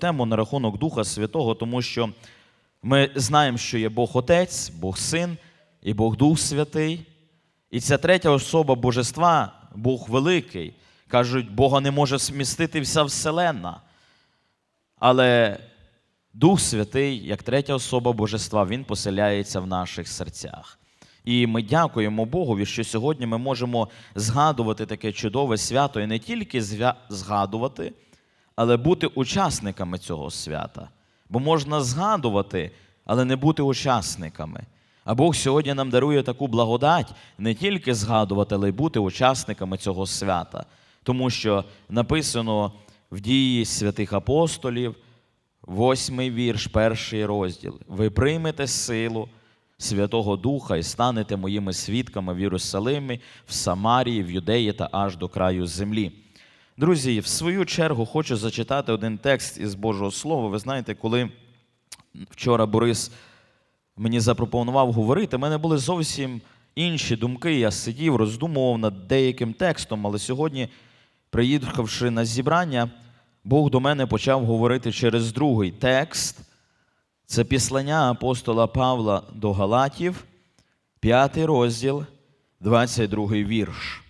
тему на рахунок Духа Святого, тому що ми знаємо, що є Бог Отець, Бог Син і Бог Дух Святий. І ця третя особа Божества, Бог великий. Кажуть, Бога не може змістити вся Вселенна. Але Дух Святий, як третя особа Божества, Він поселяється в наших серцях. І ми дякуємо Богові, що сьогодні ми можемо згадувати таке чудове свято і не тільки згадувати, але бути учасниками цього свята. Бо можна згадувати, але не бути учасниками. А Бог сьогодні нам дарує таку благодать не тільки згадувати, але й бути учасниками цього свята. Тому що написано в дії святих апостолів, восьмий вірш, перший розділ. Ви приймете силу Святого Духа і станете моїми свідками в Єрусалимі, в Самарії, в Юдеї та аж до краю землі. Друзі, в свою чергу хочу зачитати один текст із Божого Слова. Ви знаєте, коли вчора Борис мені запропонував говорити, в мене були зовсім інші думки. Я сидів, роздумував над деяким текстом, але сьогодні, приїхавши на зібрання, Бог до мене почав говорити через другий текст. Це післання апостола Павла до Галатів, п'ятий розділ, 22 вірш.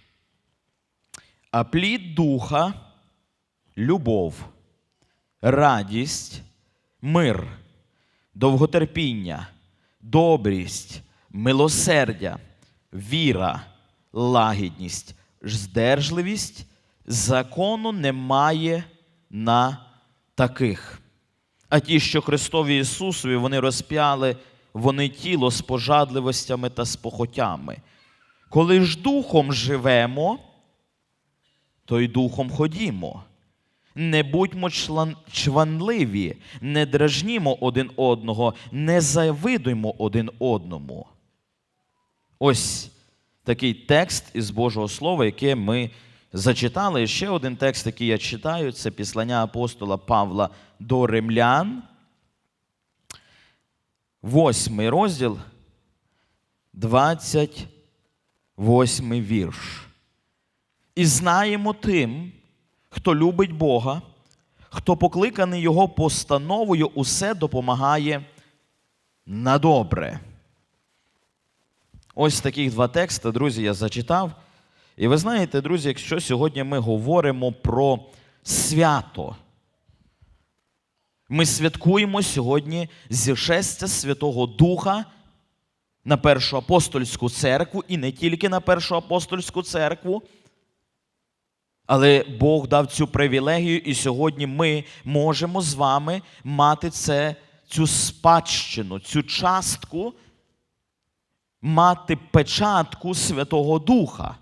А плід духа любов, радість, мир, довготерпіння, добрість, милосердя, віра, лагідність, здержливість, закону немає на таких. А ті, що Христові Ісусові, вони розп'яли вони тіло з пожадливостями та з похотями. Коли ж духом живемо, то й духом ходімо. Не будьмо члан- чванливі, не дражнімо один одного, не завидуймо один одному. Ось такий текст із Божого Слова, яке ми зачитали. І ще один текст, який я читаю, це післання апостола Павла до римлян. Восьмий розділ, 28 вірш. І знаємо тим, хто любить Бога, хто покликаний Його постановою, усе допомагає на добре. Ось таких два тексти, друзі, я зачитав. І ви знаєте, друзі, якщо сьогодні ми говоримо про свято, ми святкуємо сьогодні зішестя Святого Духа на Першу апостольську церкву і не тільки на Першу апостольську церкву. Але Бог дав цю привілегію, і сьогодні ми можемо з вами мати це, цю спадщину, цю частку, мати печатку Святого Духа.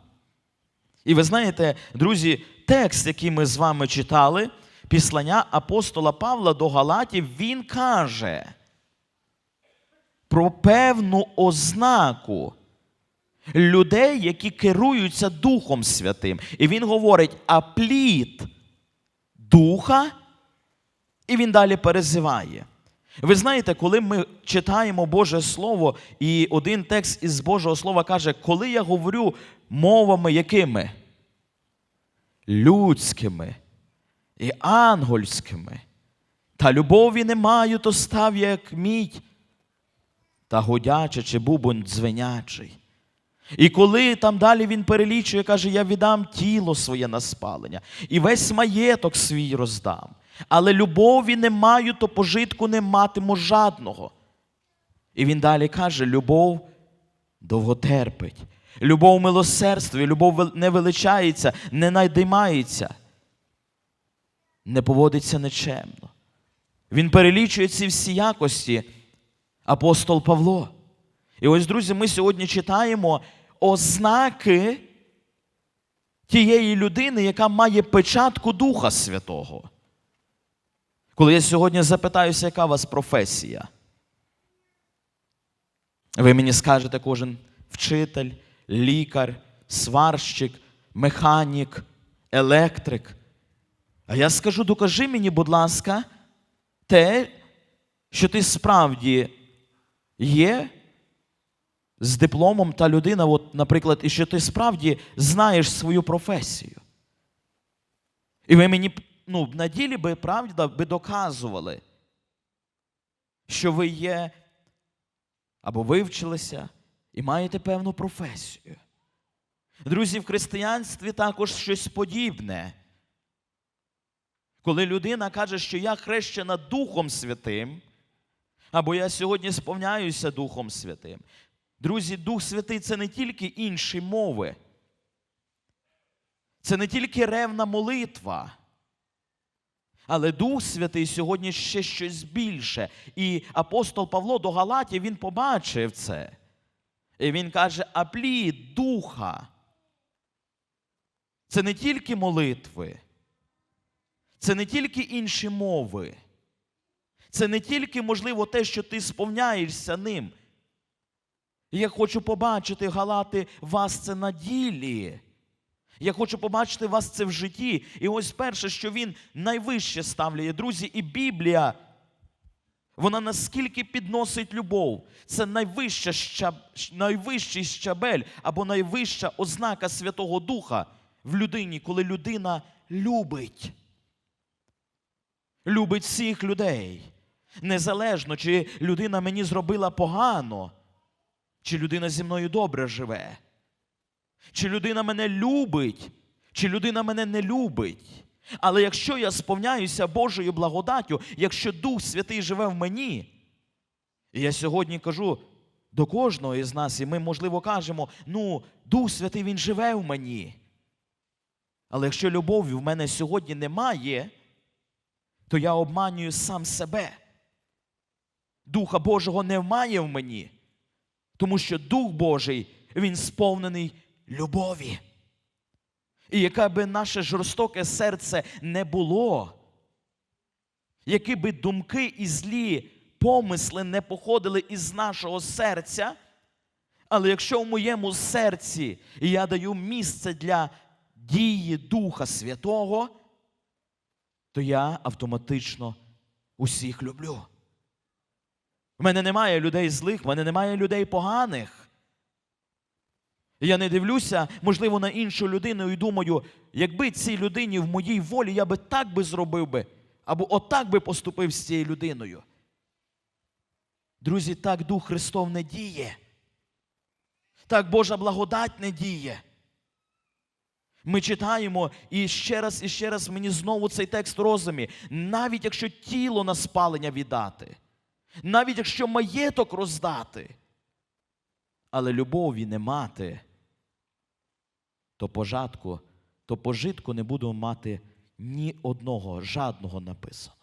І ви знаєте, друзі, текст, який ми з вами читали, післання апостола Павла до Галатів, він каже про певну ознаку людей, які керуються Духом Святим. І він говорить, а плід Духа, і він далі перезиває. Ви знаєте, коли ми читаємо Боже Слово, і один текст із Божого Слова каже, коли я говорю мовами якими? Людськими і ангельськими. Та любові не маю, то став як мідь, та годяча чи бубон дзвенячий. І коли там далі він перелічує, каже, я віддам тіло своє на спалення, і весь маєток свій роздам. Але любові не маю, то пожитку не матиму жадного. І він далі каже: любов довготерпить, любов милосердствує, любов не величається, не найдимається, не поводиться нечемно. Він перелічує ці всі якості, апостол Павло. І ось, друзі, ми сьогодні читаємо ознаки тієї людини, яка має печатку Духа Святого. Коли я сьогодні запитаюся, яка у вас професія, ви мені скажете кожен вчитель, лікар, сварщик, механік, електрик. А я скажу, докажи мені, будь ласка, те, що ти справді є з дипломом та людина, от, наприклад, і що ти справді знаєш свою професію. І ви мені ну, на ділі би правда би доказували, що ви є або вивчилися і маєте певну професію. Друзі, в християнстві також щось подібне. Коли людина каже, що я хрещена Духом Святим, або я сьогодні сповняюся Духом Святим. Друзі, Дух Святий це не тільки інші мови, це не тільки ревна молитва. Але Дух Святий сьогодні ще щось більше. І апостол Павло до Галатів він побачив це. І він каже: а плід Духа. Це не тільки молитви, це не тільки інші мови. Це не тільки, можливо, те, що ти сповняєшся ним. Я хочу побачити, Галати, вас це на ділі. Я хочу побачити вас це в житті. І ось перше, що він найвище ставляє, друзі, і Біблія, вона наскільки підносить любов. Це найвища щаб... найвищий щабель або найвища ознака Святого Духа в людині, коли людина любить. Любить всіх людей. Незалежно, чи людина мені зробила погано, чи людина зі мною добре живе. Чи людина мене любить, чи людина мене не любить. Але якщо я сповняюся Божою благодаттю, якщо Дух Святий живе в мені, і я сьогодні кажу до кожного із нас, і ми, можливо, кажемо, ну, Дух Святий Він живе в мені. Але якщо любові в мене сьогодні немає, то я обманюю сам себе. Духа Божого немає в мені, тому що Дух Божий, він сповнений любові. І яке би наше жорстоке серце не було, які би думки і злі помисли не походили із нашого серця, але якщо в моєму серці я даю місце для дії Духа Святого, то я автоматично усіх люблю. В мене немає людей злих, в мене немає людей поганих. Я не дивлюся, можливо, на іншу людину і думаю, якби цій людині в моїй волі я би так би зробив би, або отак би поступив з цією людиною. Друзі, так Дух Христов не діє. Так Божа благодать не діє. Ми читаємо і ще раз, і ще раз мені знову цей текст розумі. Навіть якщо тіло на спалення віддати, навіть якщо маєток роздати, але любові не мати, то пожатку, то пожитку не буду мати ні одного, жадного написано.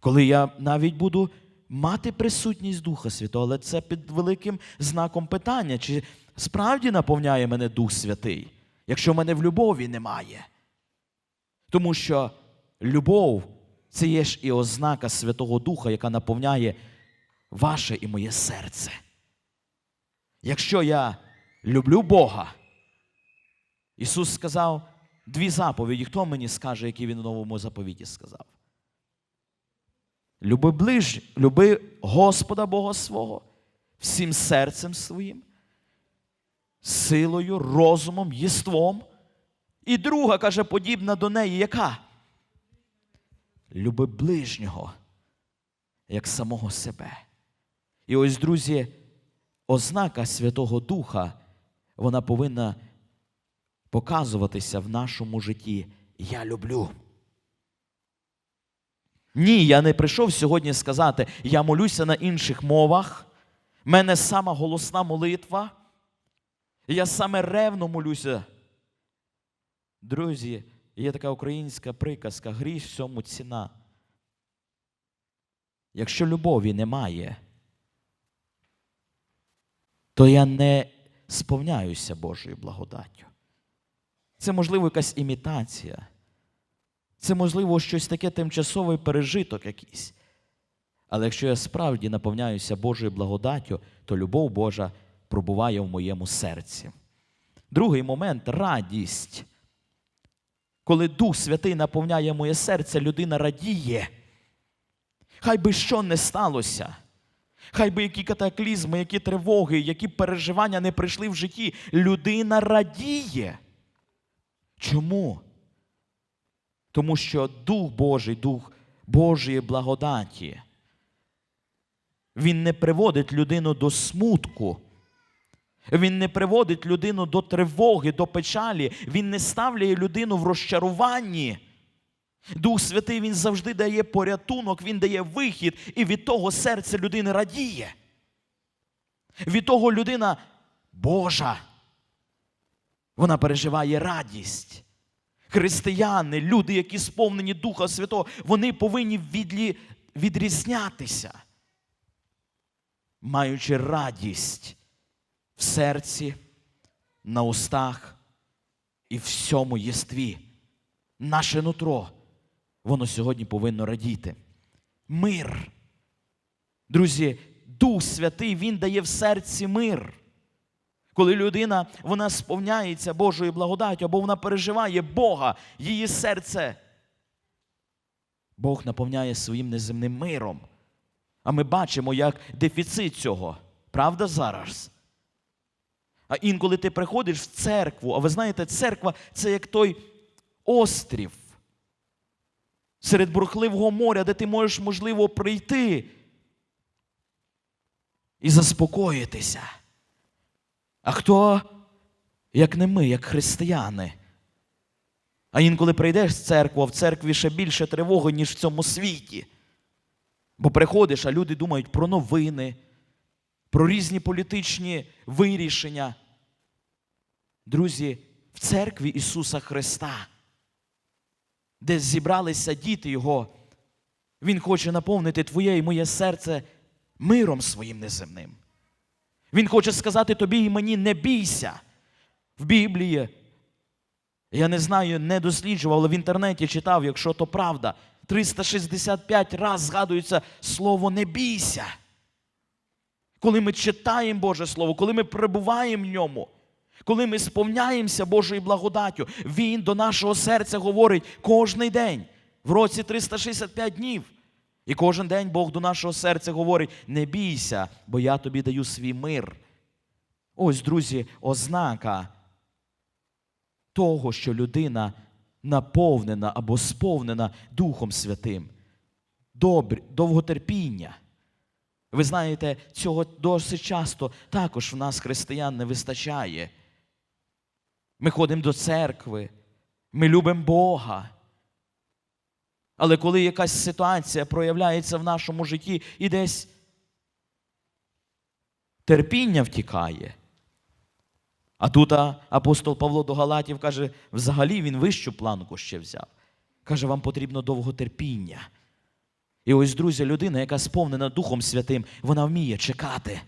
Коли я навіть буду мати присутність Духа Святого, але це під великим знаком питання, чи справді наповняє мене Дух Святий, якщо мене в любові немає. Тому що любов це є ж і ознака Святого Духа, яка наповняє ваше і моє серце. Якщо я люблю Бога, Ісус сказав дві заповіді. Хто мені скаже, які Він в новому заповіті сказав? Люби ближ, люби Господа Бога свого всім серцем своїм, силою, розумом, єством. І друга каже, подібна до неї, яка? Люби ближнього, як самого себе. І ось, друзі, ознака Святого Духа, вона повинна показуватися в нашому житті. Я люблю. Ні, я не прийшов сьогодні сказати, я молюся на інших мовах. в мене сама голосна молитва. Я саме ревно молюся. Друзі, є така українська приказка, гріх всьому ціна. Якщо любові немає, то я не сповняюся Божою благодаттю. Це, можливо, якась імітація. Це, можливо, щось таке тимчасовий пережиток якийсь. Але якщо я справді наповняюся Божою благодаттю, то любов Божа пробуває в моєму серці. Другий момент радість. Коли Дух Святий наповняє моє серце, людина радіє. Хай би що не сталося. Хай би які катаклізми, які тривоги, які переживання не прийшли в житті, людина радіє. Чому? Тому що Дух Божий, Дух Божої благодаті, він не приводить людину до смутку. Він не приводить людину до тривоги, до печалі. Він не ставляє людину в розчаруванні. Дух Святий Він завжди дає порятунок, Він дає вихід, і від того серце людини радіє. Від того людина Божа. Вона переживає радість. Християни, люди, які сповнені Духа Святого, вони повинні відрізнятися, маючи радість в серці, на устах і всьому єстві. Наше нутро, воно сьогодні повинно радіти. Мир. Друзі, Дух Святий, Він дає в серці мир. Коли людина вона сповняється Божою благодаттю, або вона переживає Бога, її серце. Бог наповняє своїм неземним миром. А ми бачимо, як дефіцит цього. Правда зараз? А інколи ти приходиш в церкву, а ви знаєте, церква це як той острів серед бурхливого моря, де ти можеш, можливо, прийти і заспокоїтися. А хто, як не ми, як християни? А інколи прийдеш в церкву, а в церкві ще більше тривоги, ніж в цьому світі. Бо приходиш, а люди думають про новини, про різні політичні вирішення. Друзі, в церкві Ісуса Христа, де зібралися діти Його, Він хоче наповнити твоє і моє серце миром своїм неземним. Він хоче сказати тобі і мені, не бійся. В Біблії, я не знаю, не досліджував, але в інтернеті читав, якщо то правда, 365 раз згадується слово не бійся. Коли ми читаємо Боже Слово, коли ми перебуваємо в ньому, коли ми сповняємося Божою благодаттю, Він до нашого серця говорить кожний день, в році 365 днів. І кожен день Бог до нашого серця говорить: не бійся, бо я тобі даю свій мир. Ось, друзі, ознака того, що людина наповнена або сповнена Духом Святим. Добр, довготерпіння. Ви знаєте, цього досить часто також в нас, християн, не вистачає. Ми ходимо до церкви, ми любимо Бога. Але коли якась ситуація проявляється в нашому житті і десь терпіння втікає. А тут апостол Павло до Галатів каже, взагалі він вищу планку ще взяв. Каже, вам потрібно довготерпіння. І ось, друзі, людина, яка сповнена Духом Святим, вона вміє чекати.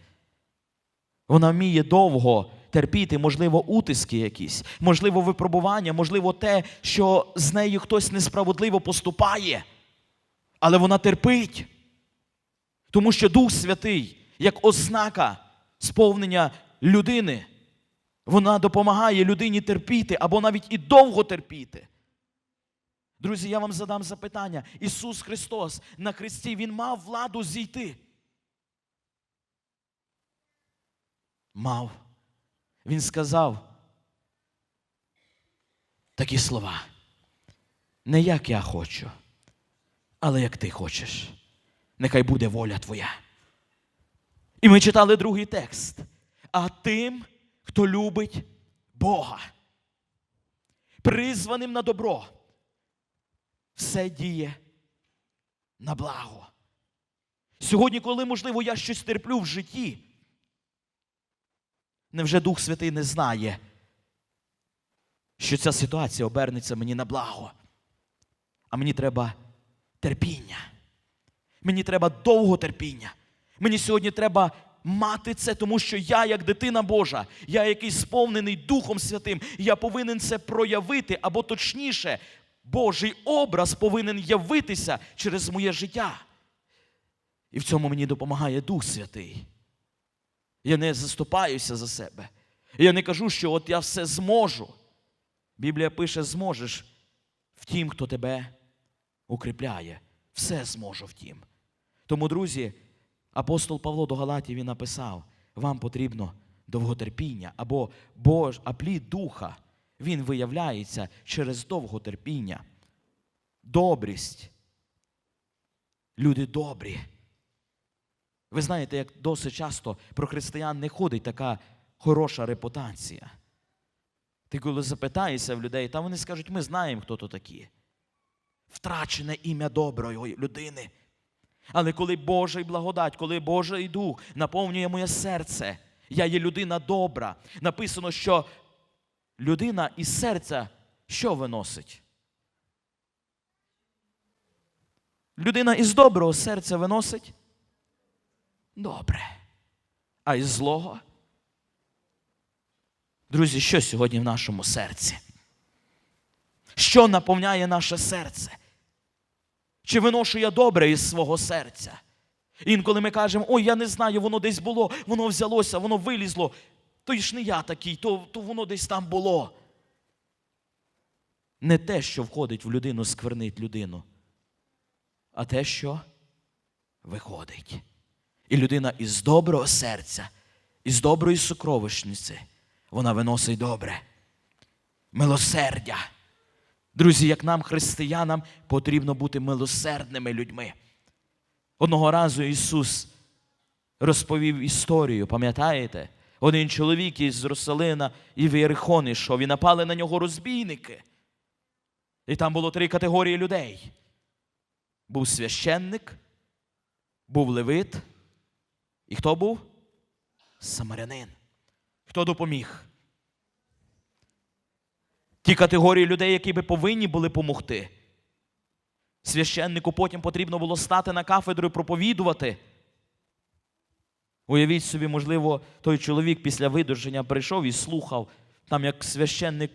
Вона вміє довго терпіти, можливо, утиски якісь, можливо, випробування, можливо, те, що з нею хтось несправедливо поступає. Але вона терпить. Тому що Дух Святий, як ознака сповнення людини, вона допомагає людині терпіти або навіть і довго терпіти. Друзі, я вам задам запитання. Ісус Христос на Христі, Він мав владу зійти. Мав. Він сказав такі слова. Не як я хочу, але як ти хочеш. Нехай буде воля твоя. І ми читали другий текст. А тим, хто любить Бога, призваним на добро, все діє на благо. Сьогодні, коли, можливо, я щось терплю в житті, невже Дух Святий не знає, що ця ситуація обернеться мені на благо? А мені треба терпіння. Мені треба довго терпіння. Мені сьогодні треба мати це, тому що я, як дитина Божа, я який сповнений Духом Святим, я повинен це проявити, або точніше, Божий образ повинен явитися через моє життя. І в цьому мені допомагає Дух Святий. Я не заступаюся за себе. Я не кажу, що от я все зможу. Біблія пише: зможеш в тім, хто тебе укріпляє. Все зможу в тім. Тому, друзі, апостол Павло до Галатів він написав: вам потрібно довготерпіння або Бож, а плід духа. Він виявляється через довготерпіння. добрість. Люди добрі. Ви знаєте, як досить часто про християн не ходить така хороша репутація. Ти коли запитаєшся в людей, та вони скажуть, ми знаємо, хто то такі. Втрачене ім'я доброї людини. Але коли Божий благодать, коли Божий дух наповнює моє серце, я є людина добра. Написано, що людина із серця що виносить? Людина із доброго серця виносить добре. А із злого? Друзі, що сьогодні в нашому серці? Що наповняє наше серце? Чи виношу я добре із свого серця? Інколи ми кажемо, ой, я не знаю, воно десь було, воно взялося, воно вилізло. То ж не я такий, то, то воно десь там було. Не те, що входить в людину, сквернить людину, а те, що виходить. І людина із доброго серця, із доброї сокровищниці, вона виносить добре. Милосердя. Друзі, як нам, християнам, потрібно бути милосердними людьми. Одного разу Ісус розповів історію, пам'ятаєте? Один чоловік із Русалина і в Єрихон ішов, і напали на нього розбійники. І там було три категорії людей: був священник, був левит, і хто був? Самарянин. Хто допоміг? Ті категорії людей, які би повинні були помогти. Священнику потім потрібно було стати на кафедру і проповідувати. Уявіть собі, можливо, той чоловік після видержання прийшов і слухав, там як священник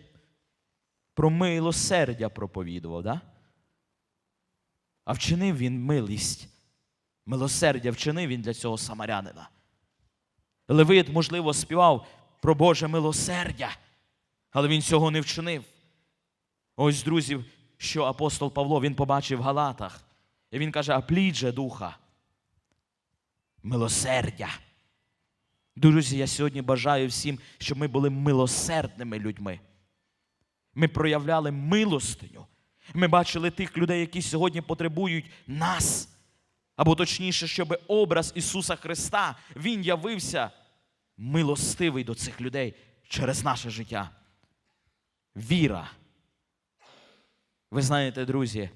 про милосердя проповідував, да? а вчинив він милість, милосердя вчинив він для цього самарянина. Левит, можливо, співав про Боже милосердя, але він цього не вчинив. Ось, друзі, що апостол Павло він побачив в Галатах. І він каже: а плід же духа. Милосердя. Друзі, я сьогодні бажаю всім, щоб ми були милосердними людьми. Ми проявляли милостиню. Ми бачили тих людей, які сьогодні потребують нас. Або точніше, щоб образ Ісуса Христа Він явився милостивий до цих людей через наше життя. Віра. Ви знаєте, друзі,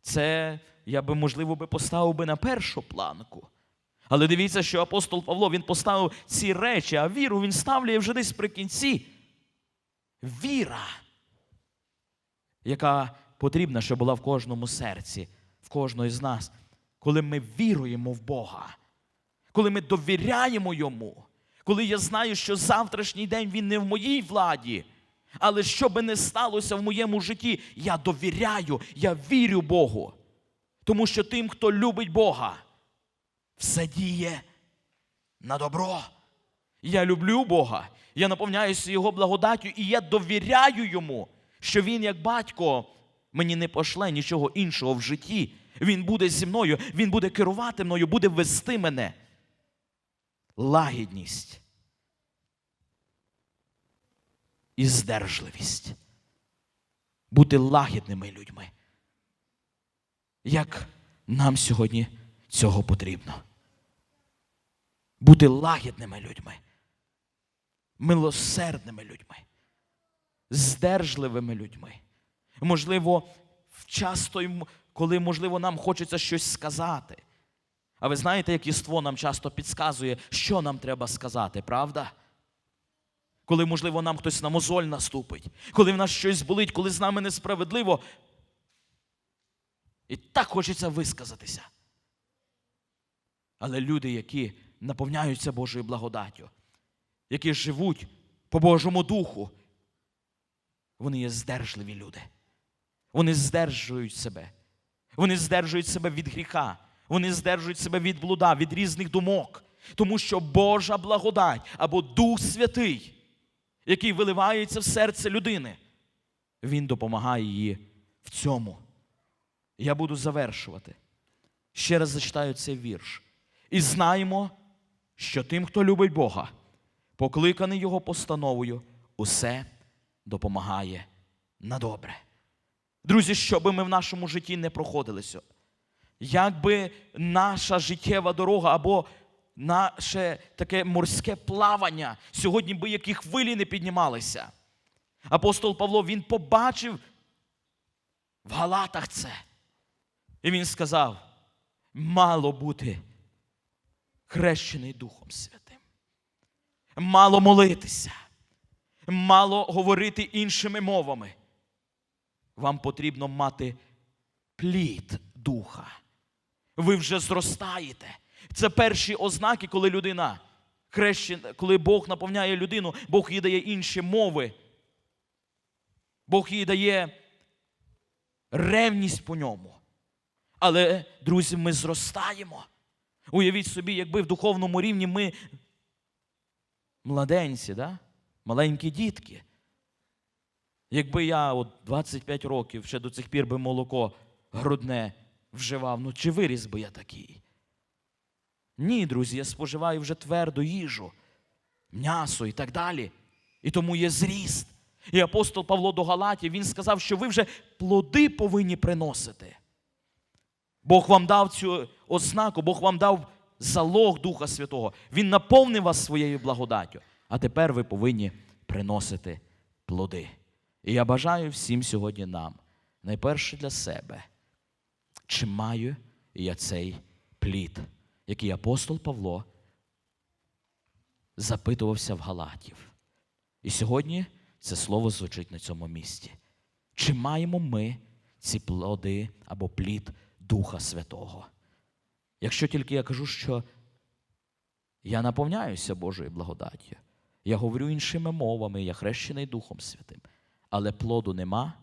це я би, можливо, би поставив би на першу планку. Але дивіться, що апостол Павло він поставив ці речі, а віру він ставляє вже десь при кінці. Віра, яка потрібна, щоб була в кожному серці, в кожного з нас, коли ми віруємо в Бога, коли ми довіряємо Йому, коли я знаю, що завтрашній день він не в моїй владі, але що би не сталося в моєму житті, я довіряю, я вірю Богу. Тому що тим, хто любить Бога, все діє на добро. Я люблю Бога, я наповняюся Його благодаттю, і я довіряю Йому, що Він, як батько, мені не пошле нічого іншого в житті. Він буде зі мною, Він буде керувати мною, буде вести мене. Лагідність і здержливість. Бути лагідними людьми. Як нам сьогодні цього потрібно? Бути лагідними людьми, милосердними людьми, здержливими людьми. Можливо, часто, коли, можливо, нам хочеться щось сказати. А ви знаєте, як єство нам часто підказує, що нам треба сказати, правда? Коли, можливо, нам хтось на мозоль наступить, коли в нас щось болить, коли з нами несправедливо. І так хочеться висказатися. Але люди, які наповняються Божою благодаттю, які живуть по Божому духу, вони є здержливі люди. Вони здержують себе. Вони здержують себе від гріха. Вони здержують себе від блуда, від різних думок. Тому що Божа благодать або Дух Святий, який виливається в серце людини, він допомагає їй в цьому. Я буду завершувати. Ще раз зачитаю цей вірш. І знаємо, що тим, хто любить Бога, покликаний Його постановою, усе допомагає на добре. Друзі, що би ми в нашому житті не проходили сьогодні, як би наша життєва дорога або наше таке морське плавання, сьогодні би які хвилі не піднімалися. Апостол Павло він побачив в Галатах це. І він сказав: мало бути хрещений Духом Святим, мало молитися, мало говорити іншими мовами. Вам потрібно мати плід духа. Ви вже зростаєте. Це перші ознаки, коли людина хрещена, коли Бог наповняє людину, Бог їй дає інші мови. Бог їй дає ревність по ньому. Але, друзі, ми зростаємо. Уявіть собі, якби в духовному рівні ми младенці, да? маленькі дітки. Якби я от 25 років ще до цих пір би молоко грудне вживав, ну чи виріс би я такий? Ні, друзі, я споживаю вже тверду їжу, м'ясо і так далі. І тому є зріст. І апостол Павло до Галатів, він сказав, що ви вже плоди повинні приносити. Бог вам дав цю ознаку, Бог вам дав залог Духа Святого. Він наповнив вас своєю благодаттю. А тепер ви повинні приносити плоди. І я бажаю всім сьогодні нам, найперше для себе, чи маю я цей плід, який апостол Павло запитувався в Галатів. І сьогодні це слово звучить на цьому місці. Чи маємо ми ці плоди або плід Духа Святого? Якщо тільки я кажу, що я наповняюся Божою благодаттю, я говорю іншими мовами, я хрещений Духом Святим, але плоду нема,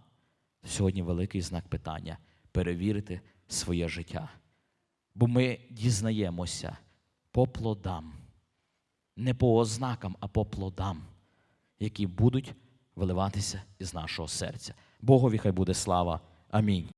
сьогодні великий знак питання перевірити своє життя. Бо ми дізнаємося по плодам, не по ознакам, а по плодам, які будуть виливатися із нашого серця. Богові хай буде слава. Амінь.